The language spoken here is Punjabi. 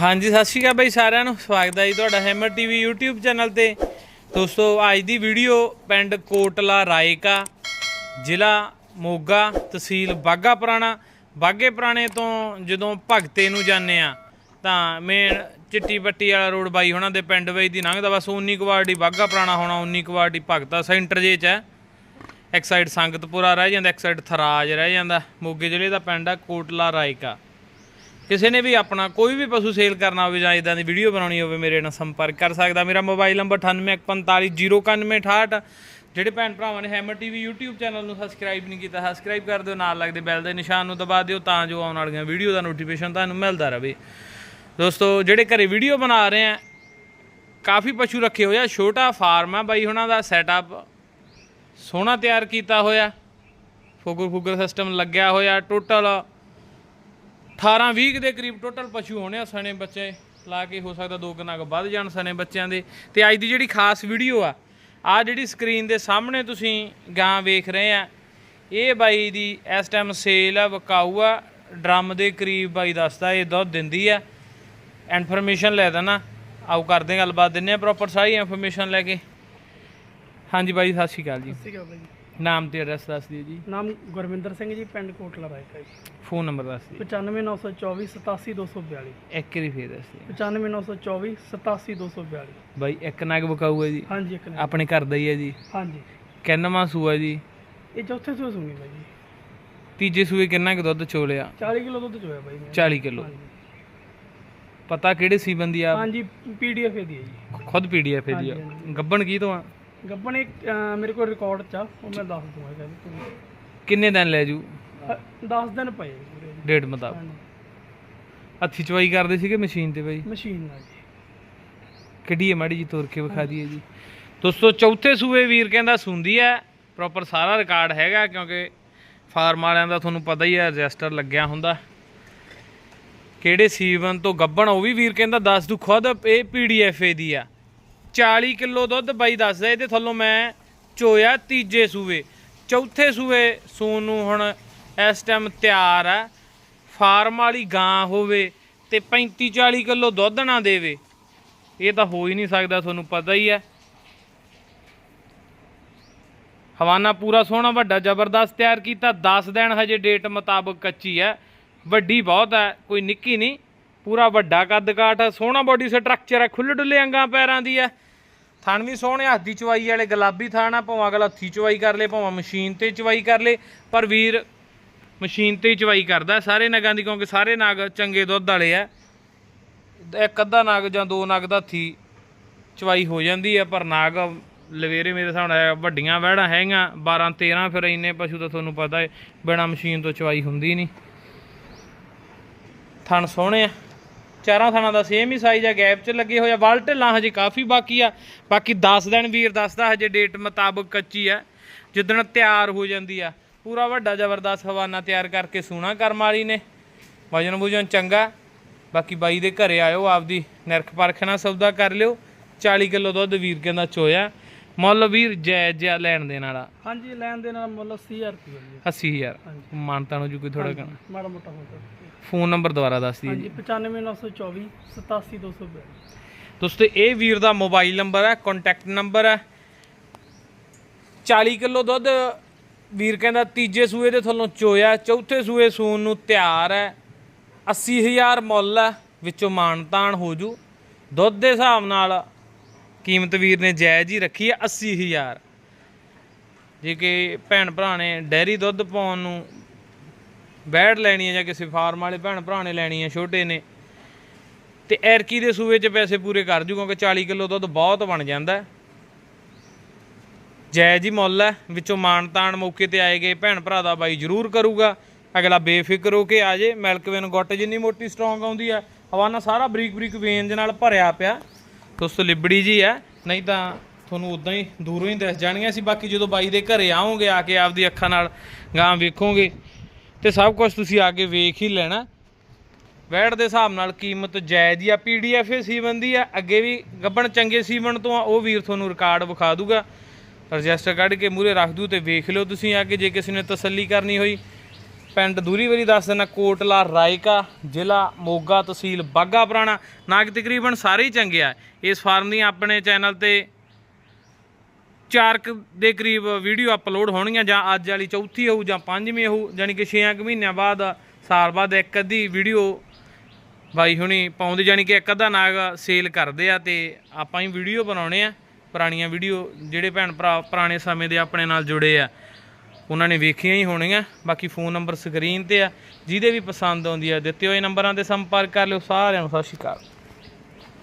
ਹਾਂਜੀ, ਸਤਿ ਸ਼੍ਰੀ ਅਕਾਲ ਬਾਈ ਸਾਰਿਆਂ ਨੂੰ। ਸਵਾਗਤ ਹੈ ਜੀ ਤੁਹਾਡਾ ਹੈਮਰ ਟੀਵੀ YouTube ਚੈਨਲ ਤੇ। ਦੋਸਤੋ, ਅੱਜ ਦੀ ਵੀਡੀਓ ਪਿੰਡ ਕੋਟਲਾ ਰਾਏਕਾ, ਜ਼ਿਲ੍ਹਾ ਮੋਗਾ, ਤਹਿਸੀਲ ਬਾਗਾ ਪੁਰਾਣਾ। ਬਾਗੇ ਪੁਰਾਣੇ ਤੋਂ ਜਦੋਂ ਭਗਤੇ ਨੂੰ ਜਾਂਦੇ ਆ ਤਾਂ ਮੇਨ ਚਿੱਟੀ ਪੱਟੀ ਵਾਲਾ ਰੋਡ ਬਾਈ ਉਹਨਾਂ ਦੇ ਪਿੰਡ ਵਿੱਚ ਦੀ ਲੰਘਦਾ। ਬਸ 19 ਕੁਵਾਰਡੀ ਬਾਗਾ ਪੁਰਾਣਾ ਹੋਣਾ 19 ਕੁਵਾਰਡੀ ਭਗਤਾ ਸੈਂਟਰ ਜੇ ਚ ਹੈ। ਇੱਕ ਸਾਈਡ ਸੰਗਤਪੁਰਾ ਰਹਿ ਜਾਂਦਾ, ਇੱਕ ਸਾਈਡ ਥਰਾਜ ਰਹਿ ਜਾਂਦਾ। ਮੋਗੇ ਜ਼ਿਲ੍ਹੇ ਦਾ ਪਿੰਡ ਆ ਕੋਟਲਾ ਰਾਏਕਾ। ਕਿਸੇ ਨੇ ਵੀ ਆਪਣਾ ਕੋਈ ਵੀ ਪਸ਼ੂ ਸੇਲ ਕਰਨਾ ਹੋਵੇ ਜਾਂ ਇਦਾਂ ਦੀ ਵੀਡੀਓ ਬਣਾਉਣੀ ਹੋਵੇ, ਮੇਰੇ ਨਾਲ ਸੰਪਰਕ ਕਰ ਸਕਦਾ। ਮੇਰਾ ਮੋਬਾਈਲ ਨੰਬਰ 9815409168 ਜਿਹੜੇ ਭੈਣ ਭਰਾਵਾਂ ਨੇ ਹੈਮਰ ਟੀਵੀ YouTube ਚੈਨਲ ਨੂੰ ਸਬਸਕ੍ਰਾਈਬ ਨਹੀਂ ਕੀਤਾ ਸਬਸਕ੍ਰਾਈਬ ਕਰ ਦਿਓ, ਨਾਲ ਲੱਗਦੇ ਬੈਲ ਦੇ ਨਿਸ਼ਾਨ ਨੂੰ ਦਬਾ ਦਿਓ ਤਾਂ ਜੋ ਆਉਣ ਵਾਲੀਆਂ ਵੀਡੀਓ ਦਾ ਨੋਟੀਫਿਕੇਸ਼ਨ ਤੁਹਾਨੂੰ ਮਿਲਦਾ ਰਹੇ। ਦੋਸਤੋ, ਜਿਹੜੇ ਘਰੇ ਵੀਡੀਓ ਬਣਾ ਰਹੇ ਆ, ਕਾਫੀ ਪਸ਼ੂ ਰੱਖੇ ਹੋਏ ਆ, ਛੋਟਾ ਫਾਰਮ ਆ ਬਾਈ ਉਹਨਾਂ ਦਾ ਸੈਟਅਪ ਸੋਹਣਾ ਤਿਆਰ ਕੀਤਾ ਹੋਇਆ, ਫੁਗਰ ਫੁਗਰ ਸਿਸਟਮ ਲੱਗਿਆ ਹੋਇਆ ਟੋਟਲ 18 20 ਦੇ ਕਰੀਬ ਟੋਟਲ ਪਸ਼ੂ ਹੋਣੇ ਆ ਸਣੇ ਬੱਚੇ। ਲਾ ਕੇ ਹੋ ਸਕਦਾ ਦੋ ਕੁ ਨਗ ਵੱਧ ਜਾਣ ਸਣੇ ਬੱਚਿਆਂ ਦੇ। ਤੇ ਅੱਜ ਦੀ ਜਿਹੜੀ ਖਾਸ ਵੀਡੀਓ ਆ ਆ ਜਿਹੜੀ ਸਕਰੀਨ ਦੇ ਸਾਹਮਣੇ ਤੁਸੀਂ ਗਾਂ ਵੇਖ ਰਹੇ ਆ, ਇਹ ਬਾਈ ਦੀ ਇਸ ਟਾਈਮ ਸੇਲ ਆ, ਵਕਾਊ ਆ। ਡਰਮ ਦੇ ਕਰੀਬ ਬਾਈ ਦੱਸਦਾ ਇਹ ਦੁੱਧ ਦਿੰਦੀ ਆ। ਇਨਫੋਰਮੇਸ਼ਨ ਲੈ ਦੇਣਾ। ਆਓ ਕਰਦੇ ਗੱਲਬਾਤ। ਦਿੰਨੇ ਆ ਪ੍ਰੋਪਰ ਸਾਰੀ ਇਨਫੋਰਮੇਸ਼ਨ ਲੈ ਕੇ। ਹਾਂਜੀ ਬਾਈ, ਸਤਿ ਸ਼੍ਰੀ ਅਕਾਲ ਜੀ। ਸਤਿ ਸ਼੍ਰੀ ਅਕਾਲ ਜੀ। ਨਾਮ ਤੇ ਐਡਰੈਸ ਦੱਸ ਦਿਓ ਜੀ। ਨਾਮ ਗੁਰਵਿੰਦਰ ਸਿੰਘ ਜੀ ਪਿੰਡ ਕੋਟਲਾ ਰਾਇਕਾ ਜੀ। ਫੋਨ ਨੰਬਰ ਦੱਸ ਦਿਓ। 95924 87242 ਇੱਕ ਵਾਰੀ ਫੇਰ ਦੱਸ ਦਿਓ। 95924 87242 ਬਾਈ ਇੱਕ ਨਗ ਵਕਾਊ ਹੈ ਜੀ। ਹਾਂਜੀ ਇੱਕ ਨੇ ਆਪਣੇ ਘਰ ਦਾ ਹੀ ਹੈ ਜੀ। ਹਾਂਜੀ। ਕਿੰਨਵਾਂ ਸੂਆ ਜੀ? ਇਹ ਚੌਥੇ ਸੂਏ ਸੁਣੀ ਬਾਈ ਜੀ। ਤੀਜੇ ਸੂਏ ਕਿੰਨਾ ਕੁ ਦੁੱਧ ਚੋਲਿਆ? 40 ਕਿਲੋ ਦੁੱਧ ਚੋਇਆ ਬਾਈ ਮੈਂ। 40 ਕਿਲੋ। ਪਤਾ ਕਿਹੜੇ ਸੀਬਨ ਦੀ ਆ? ਹਾਂਜੀ ਪੀਡੀਐਫ ਦੀ ਹੈ ਜੀ। ਖੁਦ ਪੀਡੀਐਫ ਦੀ ਆ। ਗੱਬਣ ਕੀ ਤੋਂ ਆ? ਗੱਬਣ ਇੱਕ ਅਹ, ਮੇਰੇ ਕੋਲ ਰਿਕਾਰਡ ਚ ਆ ਉਹ ਮੈਂ ਦੱਸ ਦੂੰਗਾ ਜੀ। ਕਿੰਨੇ ਦਿਨ ਲੈ ਜੂ? 10 ਦਿਨ ਪਏ ਜੀ ਪੂਰੇ ਜੀ। ਡੇਢ ਮੁਤਾਬਕ। ਹਾਂਜੀ। ਹੱਥੀ ਚਵਾਈ ਕਰਦੇ ਸੀਗੇ ਮਸ਼ੀਨ ਤੇ ਬਾਈ? ਮਸ਼ੀਨ ਨਾਲ ਜੀ। ਕਿੱਡੀ ਹੈ ਮਾੜੀ ਜੀ ਤੋਰ ਕੇ ਵਿਖਾ ਦਈਏ ਜੀ। ਦੋਸਤੋ ਚੌਥੇ ਸੂਏ ਵੀਰ ਕਹਿੰਦਾ ਸੁੰਦੀ ਹੈ ਪ੍ਰੋਪਰ ਸਾਰਾ ਰਿਕਾਰਡ ਹੈਗਾ ਕਿਉਂਕਿ ਫਾਰਮ ਵਾਲਿਆਂ ਦਾ ਤੁਹਾਨੂੰ ਪਤਾ ਹੀ ਹੈ ਰਜਿਸਟਰ ਲੱਗਿਆ ਹੁੰਦਾ। ਕਿਹੜੇ ਸੀਵਨ ਤੋਂ ਗੱਬਣ ਉਹ ਵੀ ਵੀਰ ਕਹਿੰਦਾ ਦੱਸ ਦੂ ਖੁਦ ਇਹ ਪੀਡੀਐਫ ਦੀ ਆ। 40 ਕਿਲੋ ਦੁੱਧ ਬਾਈ ਦੱਸਦਾ, ਇਹਦੇ ਥੱਲੋਂ ਮੈਂ ਚੋਇਆ ਤੀਜੇ ਸੂਏ। ਚੌਥੇ ਸੂਏ ਸੂਨ ਨੂੰ ਹੁਣ ਇਸ ਟਾਈਮ ਤਿਆਰ ਆ। ਫਾਰਮ ਵਾਲੀ ਗਾਂ ਹੋਵੇ ਤੇ 35 40 ਕਿਲੋ ਦੁੱਧ ਨਾ ਦੇਵੇ। ਇਹ ਤਾਂ ਹੋ ਹੀ ਨਹੀਂ ਸਕਦਾ, ਤੁਹਾਨੂੰ ਪਤਾ ਹੀ ਹੈ ਹਵਾਨਾ ਪੂਰਾ ਸੋਹਣਾ, ਵੱਡਾ ਜ਼ਬਰਦਸਤ ਤਿਆਰ ਕੀਤਾ। 10 ਦਿਨ ਹਜੇ ਡੇਟ ਮੁਤਾਬਕ ਕੱਚੀ ਹੈ ਵੱਡੀ ਬਹੁਤ ਹੈ ਕੋਈ ਨਿੱਕੀ ਨਹੀਂ। ਪੂਰਾ ਵੱਡਾ ਕੱਦ ਕਾਠ ਹੈ ਸੋਹਣਾ ਬੋਡੀ ਸਟਰਕਚਰ ਹੈ ਖੁੱਲੇ ਡੁੱਲੇ ਅੰਗਾਂ ਪੈਰਾਂ ਦੀ ਹੈ ਥਣ ਵੀ ਸੋਹਣੇ, ਹੱਥ ਦੀ ਚਵਾਈ ਵਾਲੇ ਗੁਲਾਬੀ ਥਣ ਆ, ਭਾਵੇਂ ਅਗਲਾ ਹੱਥੀ ਚਵਾਈ ਕਰ ਲੇ, ਭਾਵੇਂ ਮਸ਼ੀਨ ਤੇ ਚਵਾਈ ਕਰ ਲੇ, ਪਰ ਵੀਰ ਮਸ਼ੀਨ ਤੇ ਹੀ ਚਵਾਈ ਕਰਦਾ ਸਾਰੇ ਨਗਾਂ ਦੀ, ਕਿਉਂਕਿ ਸਾਰੇ ਨਾਗ ਚੰਗੇ ਦੁੱਧ ਵਾਲੇ ਆ। ਇੱਕ ਅੱਧਾ ਨਾਗ ਜਾਂ ਦੋ ਨਗ ਦਾ ਹੱਥੀ ਚਵਾਈ ਹੋ ਜਾਂਦੀ ਹੈ ਪਰ ਨਾਗ ਲਵੇਰੇ ਮੇਰੇ ਹਿਸਾਬ ਨਾਲ ਵੱਡੀਆਂ ਵਹਿੜਾਂ ਹੈਗੀਆਂ 12 13 ਫਿਰ ਇੰਨੇ ਪਸ਼ੂ ਤਾਂ ਤੁਹਾਨੂੰ ਪਤਾ ਹੈ, ਬਿਨਾ ਮਸ਼ੀਨ ਤੋਂ ਚਵਾਈ ਹੁੰਦੀ ਨਹੀਂ। ਥਣ ਸੋਹਣੇ ਆ। ਚਾਰਾਂ ਥਣਾਂ ਦਾ ਸੇਮ ਹੀ ਸਾਈਜ਼ ਆ ਗੈਪ 'ਚ ਲੱਗੇ ਹੋਏ ਆ। ਵਲ ਢਿੱਲਾਂ ਹਜੇ ਕਾਫੀ ਬਾਕੀ ਆ। ਬਾਕੀ 10 ਦਿਨ ਵੀਰ ਦੱਸਦਾ ਹਜੇ ਡੇਟ ਮੁਤਾਬਕ ਕੱਚੀ ਆ। ਜਿੱਦਣ ਤਿਆਰ ਹੋ ਜਾਂਦੀ ਆ। ਪੂਰਾ ਵੱਡਾ ਜ਼ਬਰਦਸਤ ਹਵਾਨਾ ਤਿਆਰ ਕਰਕੇ ਸੂਣਾ ਕਰਮ ਵਾਲੀ ਨੇ। ਵਜਨ ਵੁਜਨ ਚੰਗਾ। ਬਾਕੀ ਬਾਈ ਦੇ ਘਰੇ ਆਇਓ ਆਪਦੀ ਨਿਰਖ ਪਰਖ ਨਾਲ ਸੌਦਾ ਕਰ ਲਿਓ। 40 ਕਿਲੋ ਦੁੱਧ ਵੀਰ ਕਹਿੰਦਾ ਚੋਇਆ। ਮੁੱਲ ਵੀਰ ਜਾਇਜ਼ ਜਿਹਾ ਲੈਣ ਦੇਣ ਵਾਲਾ। ਹਾਂਜੀ ਲੈਣ ਦੇ ਨਾਲ ਮੁੱਲ 80000 ਰੁਪਏ ਜੀ। 80000 ਹਾਂਜੀ। ਮਾਨਤਾ ਨੂੰ ਜੀ ਕੋਈ ਥੋੜਾ ਕਹਣਾ ਮਾੜਾ ਮੋਟਾ ਹੁੰਦਾ ਫੋਨ ਨੰਬਰ ਦੁਬਾਰਾ ਦੱਸ ਦਿਓ ਹਾਂਜੀ 95924 87242 ਦੋਸਤੋ ਇਹ ਵੀਰ ਦਾ ਮੋਬਾਈਲ ਨੰਬਰ ਹੈ ਕੰਟੈਕਟ ਨੰਬਰ ਹੈ। 40 ਕਿਲੋ ਦੁੱਧ ਵੀਰ ਕਹਿੰਦਾ ਤੀਜੇ ਸੂਏ ਦੇ ਥੱਲੋਂ ਚੋਇਆ ਚੌਥੇ ਸੂਏ ਸੂਣ ਨੂੰ ਤਿਆਰ ਹੈ। 80000 ਮੁੱਲ ਹੈ ਵਿੱਚੋਂ ਮਾਨਤਾਨ ਹੋ ਜੂ। ਦੁੱਧ ਦੇ ਹਿਸਾਬ ਨਾਲ ਕੀਮਤ ਵੀਰ ਨੇ ਜਾਇਜ਼ ਹੀ ਰੱਖੀ ਹੈ 80000 ਜੇ ਕਿ ਭੈਣ ਭਰਾ ਨੇ ਡੈਰੀ ਦੁੱਧ ਪਾਉਣ ਨੂੰ ਬੈੜ ਲੈਣੀ ਹੈ ਜਾਂ ਕਿਸੇ ਫਾਰਮ ਵਾਲੇ ਭੈਣ ਭਰਾ ਨੇ ਲੈਣੀ ਹੈ, ਛੋਟੇ ਨੇ। ਤੇ ਐਰਕੀ ਦੇ ਸੂਏ 'ਚ ਪੈਸੇ ਪੂਰੇ ਕਰ ਜੂ, ਕਿਉਂਕਿ 40 ਕਿਲੋ ਦੁੱਧ ਬਹੁਤ ਬਣ ਜਾਂਦਾ ਹੈ। ਜਾਇਜ਼ ਹੀ ਮੁੱਲ ਹੈ, ਵਿੱਚੋਂ ਮਾਣ ਤਾਣ ਮੌਕੇ ਤੇ ਆਏ ਗਏ ਭੈਣ ਭਰਾ ਦਾ ਬਾਈ ਜ਼ਰੂਰ ਕਰੂਗਾ। ਅਗਲਾ ਬੇਫਿਕਰ ਹੋ ਕੇ ਆ ਜੇ ਮਿਲਕਵੇਨ ਗੁੱਟ ਜਿੰਨੀ ਮੋਟੀ ਸਟਰੋਂਗ ਆਉਂਦੀ ਆ ਹਵਾਨਾ ਸਾਰਾ ਬਰੀਕ ਬਰੀਕ ਵੇਨ ਦੇ ਨਾਲ ਭਰਿਆ ਪਿਆ। ਦੋਸਤੋ, ਲਿਬੜੀ ਜੀ ਹੈ, ਨਹੀਂ ਤਾਂ ਤੁਹਾਨੂੰ ਉਦਾਂ ਹੀ ਦੂਰੋਂ ਹੀ ਦਿਸ ਜਾਣੀਆਂ ਸੀ। ਬਾਕੀ ਜਦੋਂ ਬਾਈ ਦੇ ਘਰੇ ਆਓਗੇ, ਆ ਕੇ ਆਪਦੀ ਅੱਖਾਂ ਨਾਲ ਗਾਂ ਵੇਖੋਗੇ। ਤੇ ਸਭ ਕੁਝ ਤੁਸੀਂ ਆ ਕੇ ਵੇਖ ਹੀ ਲੈਣਾ। ਵੈਟ ਦੇ ਹਿਸਾਬ ਨਾਲ ਕੀਮਤ ਜਾਇਜ਼ ਹੀ ਆ ਪੀਡੀਐਫ ਸੀਵਨ ਦੀ ਆ। ਅੱਗੇ ਵੀ ਗੱਬਣ ਚੰਗੇ ਸੀਵਨ ਤੋਂ ਆ, ਉਹ ਵੀਰ ਤੁਹਾਨੂੰ ਰਿਕਾਰਡ ਵਿਖਾ ਦੂਗਾ। ਰਜਿਸਟਰ ਕੱਢ ਕੇ ਮੂਰੇ ਰੱਖ ਦੂ ਤੇ ਵੇਖ ਲਿਓ ਤੁਸੀਂ ਆ ਕੇ, ਜੇ ਕਿਸੇ ਨੇ ਤਸੱਲੀ ਕਰਨੀ ਹੋਈ। ਪਿੰਡ ਦੂਰੀ ਵਾਰੀ ਦੱਸ ਦੇਣਾ ਕੋਟਲਾ, ਰਾਇਕਾ, ਜ਼ਿਲ੍ਹਾ, ਮੋਗਾ ਤਹਿਸੀਲ ਬਾਗਾ ਪੁਰਾਣਾ। ਨਾਗ ਤਕਰੀਬਨ ਸਾਰੇ ਹੀ ਚੰਗੇ ਆ। ਇਸ ਫਾਰਮ ਦੀਆਂ ਆਪਣੇ ਚੈਨਲ ਤੇ ਚਾਰ ਕੁ ਦੇ ਕਰੀਬ ਵੀਡੀਓ ਅਪਲੋਡ ਹੋਣਗੀਆਂ ਜਾਂ ਅੱਜ ਵਾਲੀ ਚੌਥੀ ਹੋਊ ਜਾਂ ਪੰਜਵੀਂ ਹੋਊ, ਜਾਣੀ ਕਿ 6 ਕੁ ਮਹੀਨਿਆਂ ਬਾਅਦ, ਸਾਲ ਬਾਅਦ ਇੱਕ ਅੱਧੀ ਵੀਡੀਓ ਬਾਈ ਹੁਣੀ ਪਾਉਂਦੇ, ਜਾਣੀ ਕਿ ਇੱਕ ਅੱਧਾ ਨਾਗ ਸੇਲ ਕਰਦੇ ਆ ਤੇ ਆਪਾਂ ਹੀ ਵੀਡੀਓ ਬਣਾਉਣੇ ਆ, ਪੁਰਾਣੀਆਂ ਵੀਡੀਓ ਜਿਹੜੇ ਭੈਣ ਭਰਾ ਪੁਰਾਣੇ ਸਮੇਂ ਦੇ ਆਪਣੇ ਨਾਲ ਜੁੜੇ ਆ, ਉਹਨਾਂ ਨੇ ਵੇਖੀਆਂ ਹੀ ਹੋਣੀਆਂ ਬਾਕੀ ਫੋਨ ਨੰਬਰ ਸਕਰੀਨ ਤੇ ਆ, ਜਿਹਦੇ ਵੀ ਪਸੰਦ ਆਉਂਦੀ ਆ, ਦਿੱਤੇ ਹੋਏ ਨੰਬਰਾਂ ਤੇ ਸੰਪਰਕ ਕਰ ਲਿਓ ਸਾਰਿਆਂ ਨੂੰ, ਸਤਿ ਸ਼੍ਰੀ ਅਕਾਲ।